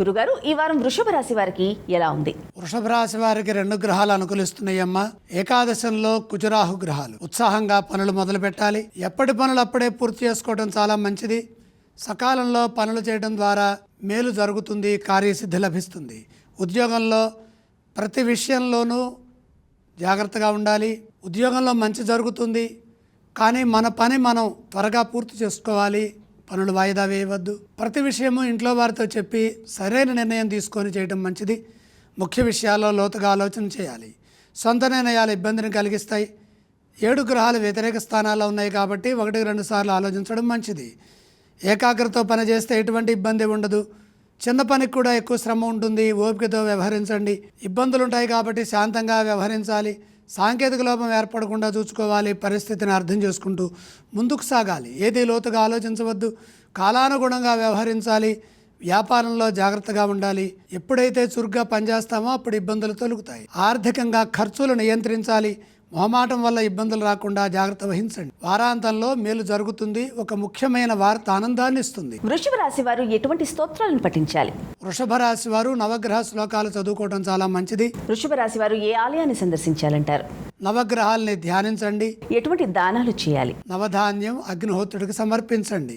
గురుగారు ఈ వారం వృషభ రాశి వారికి ఎలా ఉంది? వృషభ రాశి వారికి రెండు గ్రహాలు అనుకూలిస్తున్నాయమ్మా. ఏకాదశంలో కుజరాహు గ్రహాలు. ఉత్సాహంగా పనులు మొదలు పెట్టాలి. ఎప్పటి పనులు అప్పుడే పూర్తి చేసుకోవడం చాలా మంచిది. సకాలంలో పనులు చేయడం ద్వారా మేలు జరుగుతుంది కార్యసిద్ధి లభిస్తుంది. ఉద్యోగంలో ప్రతి విషయంలోనూ జాగ్రత్తగా ఉండాలి. ఉద్యోగంలో మంచి జరుగుతుంది. కానీ మన పని మనం త్వరగా పూర్తి చేసుకోవాలి. పనులు వాయిదా వేయవద్దు. ప్రతి విషయము ఇంట్లో వారితో చెప్పి సరైన నిర్ణయం తీసుకొని చేయడం మంచిది. ముఖ్య విషయాల్లో లోతుగా ఆలోచన చేయాలి. సొంత నిర్ణయాలు ఇబ్బందిని కలిగిస్తాయి. ఏడు గ్రహాలు వ్యతిరేక స్థానాల్లో ఉన్నాయి కాబట్టి ఒకటి రెండు సార్లు ఆలోచించడం మంచిది. ఏకాగ్రతతో పనిచేస్తే ఎటువంటి ఇబ్బంది ఉండదు. చిన్న పనికి కూడా ఎక్కువ శ్రమ ఉంటుంది. ఓపికతో వ్యవహరించండి. ఇబ్బందులు ఉంటాయి కాబట్టి శాంతంగా వ్యవహరించాలి. సాంకేతిక లోపం ఏర్పడకుండా చూసుకోవాలి పరిస్థితిని అర్థం చేసుకుంటూ ముందుకు సాగాలి. ఏది లోతుగా ఆలోచించవద్దు. కాలానుగుణంగా వ్యవహరించాలి. వ్యాపారంలో జాగ్రత్తగా ఉండాలి. ఎప్పుడైతే చురుగ్గా పనిచేస్తామో అప్పుడు ఇబ్బందులు తొలుగుతాయి. ఆర్థికంగా ఖర్చులు నియంత్రించాలి. మొహమాటం వల్ల ఇబ్బందులు రాకుండా జాగ్రత్త వహించండి. వారాంతంలో మేలు జరుగుతుంది. ఒక ముఖ్యమైన వార్త ఆనందాన్ని ఇస్తుంది. వృషభ రాశి వారు ఎటువంటి స్తోత్రాలను పఠించాలి? వృషభ రాశి వారు నవగ్రహ శ్లోకాలు చదువుకోవడం చాలా మంచిది. వృషభ రాశి వారు ఏ ఆలయాన్ని సందర్శించాలంటారు? నవగ్రహాల్ని ధ్యానించండి. ఎటువంటి దానాలు చేయాలి? నవధాన్యం అగ్నిహోత్రుడికి సమర్పించండి.